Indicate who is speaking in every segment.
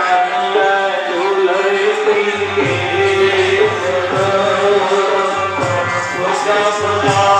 Speaker 1: Thank you.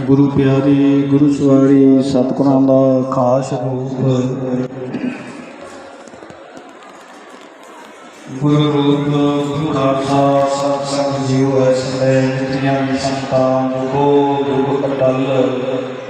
Speaker 1: ਗੁਰੂ ਪਿਆਰੀ, ਗੁਰੂ ਸਵਾਰੀ, ਸਤਿਗੁਰਾਂ ਦਾ ਖਾਸ ਰੂਪ। ਗੁਰੂ ਰੂਪ, ਗੁਰੂ ਖਾਲਸਾ ਸਤ ਸੰਗ ਜੀਉ ਐਸ ਨਿਤਿਆਂ ਦੀ ਸੰਤਾਂ, ਜੁਗੋ, ਜੁਗ ਅਟਲ